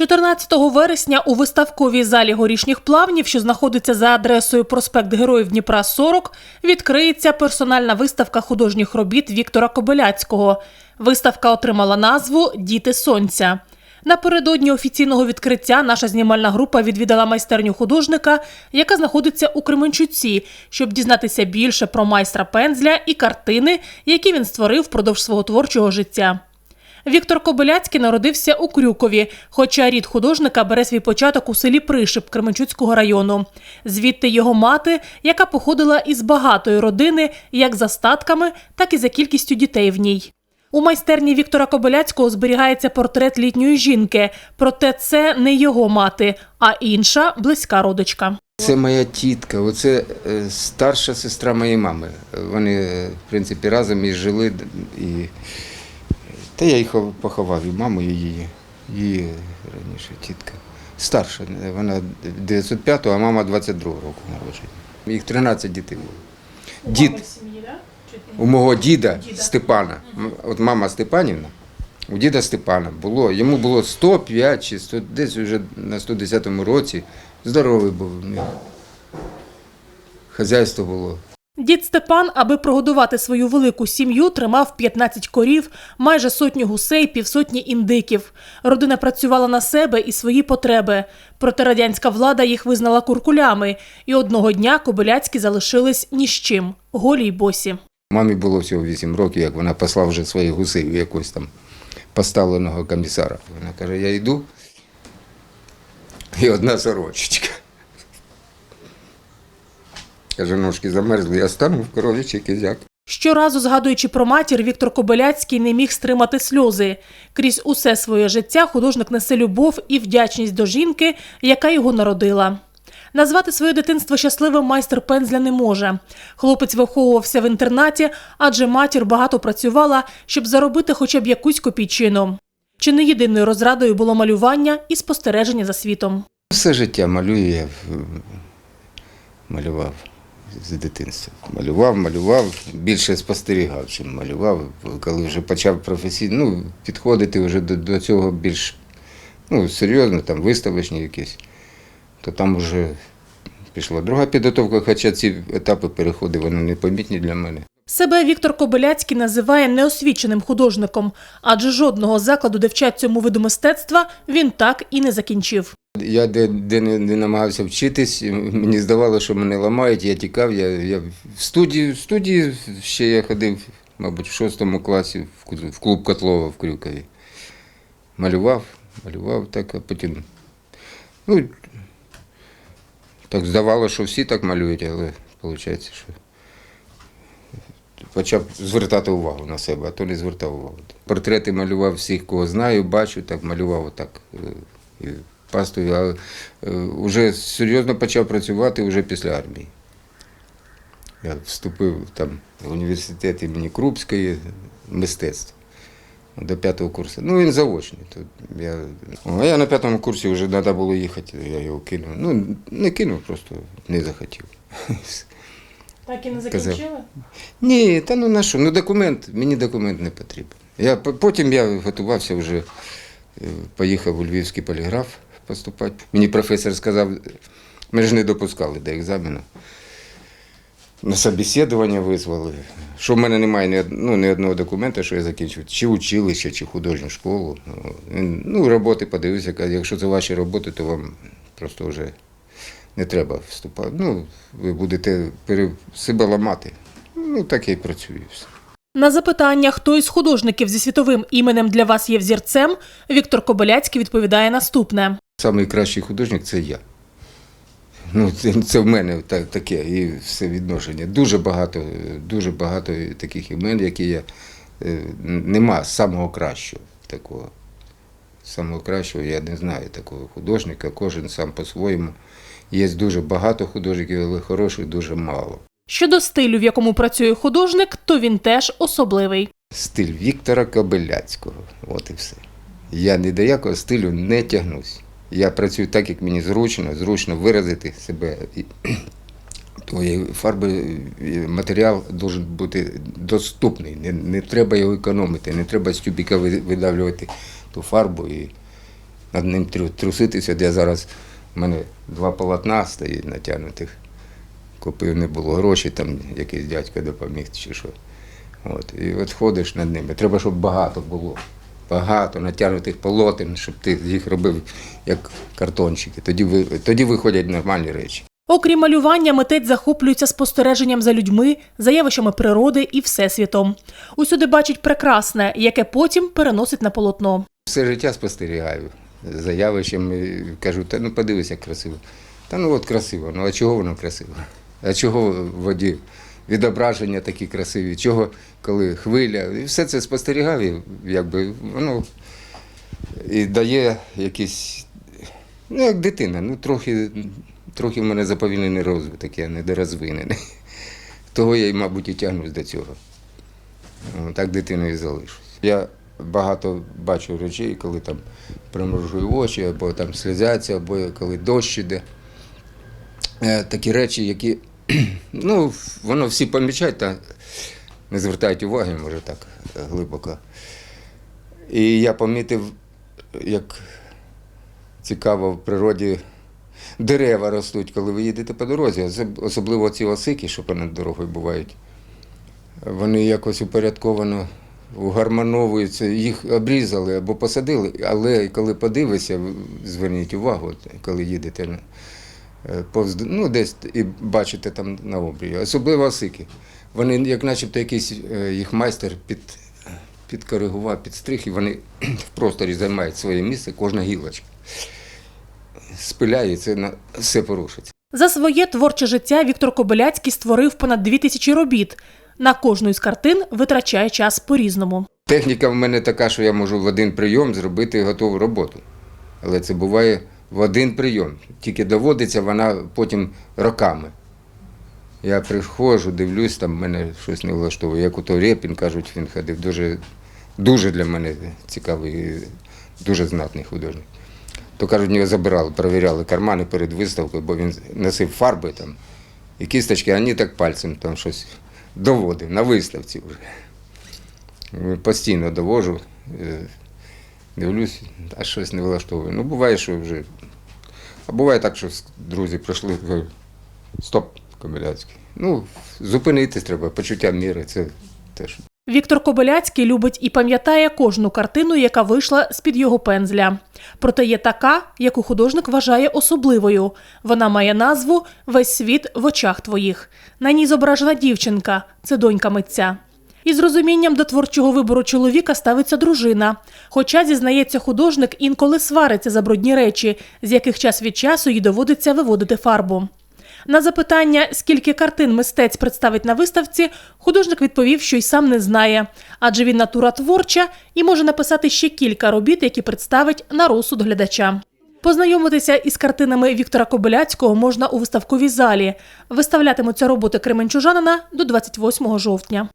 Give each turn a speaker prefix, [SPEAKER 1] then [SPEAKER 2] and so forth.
[SPEAKER 1] 14 вересня у виставковій залі горішніх плавнів, що знаходиться за адресою проспект Героїв Дніпра 40, відкриється персональна виставка художніх робіт Віктора Кобиляцького. Виставка отримала назву Діти сонця. Напередодні офіційного відкриття наша знімальна група відвідала майстерню художника, яка знаходиться у Кременчуці, щоб дізнатися більше про майстра пензля і картини, які він створив впродовж свого творчого життя. Віктор Кобиляцький народився у Крюкові, хоча рід художника бере свій початок у селі Пришип Кременчуцького району. Звідти його мати, яка походила із багатої родини як за статками, так і за кількістю дітей в ній. У майстерні Віктора Кобиляцького зберігається портрет літньої жінки, проте це не його мати, а інша близька родичка.
[SPEAKER 2] Це моя тітка, оце е, старша сестра моєї мами. Вони, е, в принципі, разом і жили. І... Та я їх поховав, і маму, і її, її раніше тітка. Старша, вона 905-го, а мама 22-го року народження. Їх 13 дітей було. Дід, у мого діда Степана, от мама Степанівна, у діда Степана було, йому було 105 чи 100, десь вже на 110-му році. Здоровий був. Хазяйство було.
[SPEAKER 1] Дід Степан, аби прогодувати свою велику сім'ю, тримав 15 корів, майже сотню гусей, півсотні індиків. Родина працювала на себе і свої потреби. Проте радянська влада їх визнала куркулями, і одного дня Кобиляцькі залишились ні з чим, голі й босі.
[SPEAKER 2] Мамі було всього 8 років, як вона посла вже своїх гусей у якогось там поставленого комісара. Вона каже, я йду. І одна сорочечка. Каже, ножки замерзли, я стану в коров'ячий кизяк.
[SPEAKER 1] Щоразу згадуючи про матір, Віктор Кобиляцький не міг стримати сльози. Крізь усе своє життя художник несе любов і вдячність до жінки, яка його народила. Назвати своє дитинство щасливим майстер пензля не може. Хлопець виховувався в інтернаті, адже матір багато працювала, щоб заробити хоча б якусь копійчину. Чи не єдиною розрадою було малювання і спостереження за світом.
[SPEAKER 2] Все життя малюю, я малював з дитинства. Малював, малював, більше спостерігав, чим малював. Коли вже почав професійно ну, підходити вже до, до цього більш ну, серйозно, там виставочні якісь, то там вже пішла друга підготовка, хоча ці етапи переходу вони непомітні для мене.
[SPEAKER 1] Себе Віктор Кобиляцький називає неосвіченим художником, адже жодного закладу, де вчать цьому виду мистецтва, він так і не закінчив.
[SPEAKER 2] Я де, де не, не намагався вчитись, мені здавалося, що мене ламають, я тікав. Я, я в студії, в студії ще я ходив, мабуть, в шостому класі в, клуб Котлова в Крюкові. Малював, малював так, а потім. Ну, так здавалося, що всі так малюють, але виходить, що почав звертати увагу на себе, а то не звертав увагу. Портрети малював всіх, кого знаю, бачу, так малював отак. Е, пастою, а е, вже серйозно почав працювати вже після армії. Я вступив там в університет імені Крупської мистецтво до п'ятого курсу. Ну, він заочний. Тут я, а я на п'ятому курсі вже треба було їхати, я його кинув. Ну, не кинув, просто не захотів.
[SPEAKER 1] Так і не
[SPEAKER 2] закінчили? Ні, та ну на що? Ну документ, мені документ не потрібен. Я, потім я готувався вже, е, поїхав у Львівський поліграф поступати. Мені професор сказав, ми ж не допускали до екзамену. На собеседування визвали, що в мене немає ну, ні одного документа, що я закінчив, чи училище, чи художню школу. Ну, роботи подивився, якщо це ваші роботи, то вам просто вже не треба вступати. Ну, ви будете себе ламати. Ну, так я і працюю.
[SPEAKER 1] На запитання, хто із художників зі світовим іменем для вас є взірцем, Віктор Кобиляцький відповідає наступне.
[SPEAKER 2] Самий кращий художник це я. Ну, це, це в мене так, таке і все відношення. Дуже багато, дуже багато таких імен, які я. е, Нема самого кращого такого. Самого кращого я не знаю такого художника, кожен сам по-своєму. Є дуже багато художників, але хороших дуже мало.
[SPEAKER 1] Щодо стилю, в якому працює художник, то він теж особливий.
[SPEAKER 2] Стиль Віктора Кобиляцького. От і все. Я ні до якого стилю не тягнусь. Я працюю так, як мені зручно, зручно виразити себе. Фарби, матеріал має бути доступний. Не, не треба його економити, не треба з тюбіка видавлювати ту фарбу і над ним труситися, де зараз в мене два полотна стоїть натягнутих. Купив не було грошей, там якийсь дядько допоміг чи що. От. І от ходиш над ними. Треба, щоб багато було. Багато натягнутих полотен, щоб ти їх робив як картончики. Тоді, ви, тоді виходять нормальні речі.
[SPEAKER 1] Окрім малювання, митець захоплюється спостереженням за людьми, за явищами природи і всесвітом. Усюди бачить прекрасне, яке потім переносить на полотно.
[SPEAKER 2] Все життя спостерігаю за явищами. Кажу, та ну подивись, як красиво. Та ну от красиво. Ну а чого воно красиво? А чого в воді відображення такі красиві? Чого, коли хвиля? І все це спостерігаю, якби воно і дає якісь, ну як дитина, ну трохи, трохи в мене заповільнений розвиток, я недорозвинений. Того я, мабуть, і тягнусь до цього. Так дитиною і залишусь. Я багато бачу речей, коли там примружую очі, або там сльозяться, або коли дощ іде. Е, Такі речі, які ну, воно всі помічають та не звертають уваги, може так е, глибоко. І я помітив, як цікаво в природі дерева ростуть, коли ви їдете по дорозі, особливо ці осики, що понад дорогою бувають вони якось упорядковано гармоновуються, їх обрізали або посадили, але коли подивишся, зверніть увагу, коли їдете повз, ну, десь і бачите там на обрії, особливо осики. Вони, як начебто, якийсь е, їх майстер під, підкоригував, підстриг, і вони в просторі займають своє місце, кожна гілочка. Спиляє, і це на все порушиться.
[SPEAKER 1] За своє творче життя Віктор Кобиляцький створив понад дві тисячі робіт. На кожну із картин витрачає час по-різному.
[SPEAKER 2] Техніка в мене така, що я можу в один прийом зробити готову роботу. Але це буває в один прийом. Тільки доводиться вона потім роками. Я приходжу, дивлюсь, там мене щось не влаштовує. Як у то Рєпін, кажуть, він ходив. Дуже, дуже для мене цікавий, дуже знатний художник. То кажуть, в нього забирали, перевіряли кармани перед виставкою, бо він носив фарби там і кісточки, а ні так пальцем там щось доводив на виставці вже. Постійно довожу, е, дивлюсь, а щось не влаштовує. Ну, буває, що вже. А буває так, що друзі прийшли, кажуть, стоп, Коміляцький. Ну, зупинитись треба, почуття міри, це теж.
[SPEAKER 1] Віктор Кобиляцький любить і пам'ятає кожну картину, яка вийшла з-під його пензля. Проте є така, яку художник вважає особливою. Вона має назву Весь світ в очах твоїх. На ній зображена дівчинка, це донька митця. Із розумінням до творчого вибору чоловіка ставиться дружина. Хоча, зізнається художник, інколи свариться за брудні речі, з яких час від часу їй доводиться виводити фарбу. На запитання, скільки картин мистець представить на виставці, художник відповів, що й сам не знає, адже він натура творча і може написати ще кілька робіт, які представить на розсуд глядача. Познайомитися із картинами Віктора Кобиляцького можна у виставковій залі. Виставлятимуться роботи Кременчужанина до 28 жовтня.